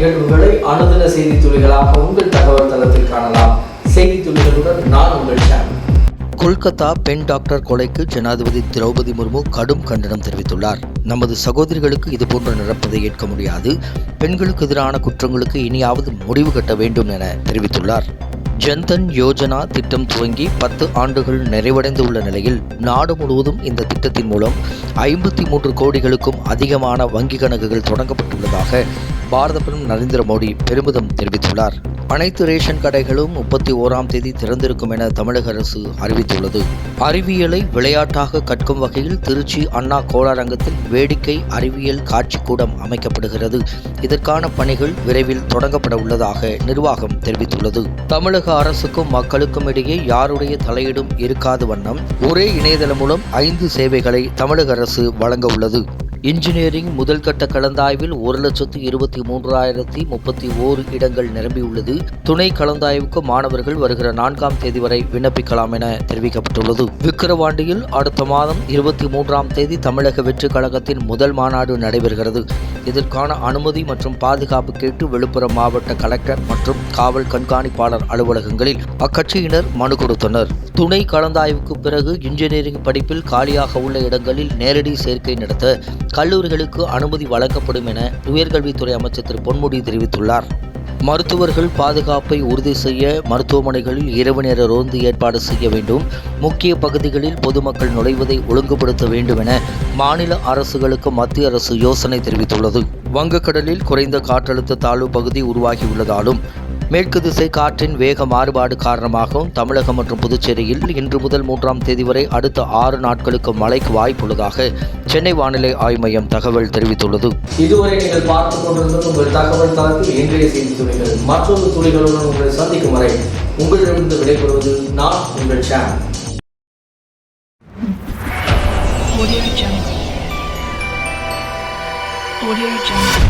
நிகழ்வுகளை அனுதின செய்தி துளிகளாக உங்கள் தகவல் தளத்தில் காணலாம். செய்தி துளிகளுடன் நான் உங்கள் சேனல் கொல்கத்தா பெண் டாக்டர் கொலைக்கு ஜனாதிபதி திரௌபதி முர்மு கடும் கண்டனம் தெரிவித்துள்ளார். நமது சகோதரிகளுக்கு இதுபோன்று நடப்பதை ஏற்க முடியாது. பெண்களுக்கு எதிரான குற்றங்களுக்கு இனியாவது முடிவு கட்ட வேண்டும் என தெரிவித்துள்ளார். ஜன்தன் யோஜனா திட்டம் துவங்கி பத்து ஆண்டுகள் நிறைவடைந்து உள்ள நிலையில் நாடு முழுவதும் இந்த திட்டத்தின் மூலம் ஐம்பத்தி மூன்று கோடிகளுக்கும் அதிகமான வங்கிக் கணக்குகள் தொடங்கப்பட்டுள்ளதாக பாரத பிரதமர் நரேந்திர மோடி பெருமிதம் தெரிவித்துள்ளார். அனைத்து ரேஷன் கடைகளும் முப்பத்தி ஓராம் தேதி திறந்திருக்கும் என தமிழக அரசு அறிவித்துள்ளது. அறிவியலை விளையாட்டாக கற்கும் வகையில் திருச்சி அண்ணா கோளாரங்கத்தில் வேடிக்கை அறிவியல் காட்சிக்கூடம் அமைக்கப்படுகிறது. இதற்கான பணிகள் விரைவில் தொடங்கப்பட உள்ளதாக நிர்வாகம் தெரிவித்துள்ளது. தமிழக அரசுக்கும் மக்களுக்கும் இடையே யாருடைய தலையீடும் இருக்காத வண்ணம் ஒரே இணையதளம் மூலம் ஐந்து சேவைகளை தமிழக அரசு வழங்க உள்ளது. இன்ஜினியரிங் முதல் கட்ட கலந்தாய்வில் ஒரு லட்சத்து இருபத்தி மூன்றாயிரத்தி முப்பத்தி ஓரு இடங்கள் நிரம்பியுள்ளது. துணை கலந்தாய்வுக்கு மாணவர்கள் வருகிற நான்காம் தேதி வரை விண்ணப்பிக்கலாம் என தெரிவிக்கப்பட்டுள்ளது. விக்கிரவாண்டியில் அடுத்த மாதம் இருபத்தி மூன்றாம் தேதி தமிழக வெற்றி கழகத்தின் முதல் மாநாடு நடைபெறுகிறது. இதற்கான அனுமதி மற்றும் பாதுகாப்பு கேட்டு விழுப்புரம் மாவட்ட கலெக்டர் மற்றும் காவல் கண்காணிப்பாளர் அலுவலகங்களில் அக்கட்சியினர் மனு கொடுத்தனர். துணை கலந்தாய்வுக்கு பிறகு இன்ஜினியரிங் படிப்பில் காலியாக உள்ள இடங்களில் நேரடி சேர்க்கை நடத்த கல்லூரிகளுக்கு அனுமதி வழங்கப்படும் என உயர்கல்வித்துறை அமைச்சர் திரு பொன்முடி தெரிவித்துள்ளார். மருத்துவர்கள் பாதுகாப்பை உறுதி செய்ய மருத்துவமனைகளில் இரவு நேர ரோந்து ஏற்பாடு செய்ய வேண்டும். முக்கிய பகுதிகளில் பொதுமக்கள் நுழைவதை ஒழுங்குபடுத்த வேண்டும் என மாநில அரசுகளுக்கு மத்திய அரசு யோசனை தெரிவித்துள்ளது. வங்கக்கடலில் குறைந்த காற்றழுத்த தாழ்வு பகுதி உருவாகியுள்ளதாலும் மேற்கு திசை காற்றின் வேக மாறுபாடு காரணமாகவும் தமிழகம் மற்றும் புதுச்சேரியில் இன்று முதல் மூன்றாம் தேதி வரை அடுத்த ஆறு நாட்களுக்கு மழைக்கு வாய்ப்புள்ளதாக சென்னை வானிலை ஆய்வு மையம் தகவல் தெரிவித்துள்ளது. இதுவரை நீங்கள் பார்த்துக் கொண்டிருந்த உங்கள் தகவல் தளத்தில் இன்றைய செய்தி உரிமைகள் மற்றொரு துளிகளுடன் உங்களை சந்திக்கும் வரை உங்களிடமிருந்து விடைபெறுவது நான் உங்கள் channel Audio Jungle. Audio Jungle.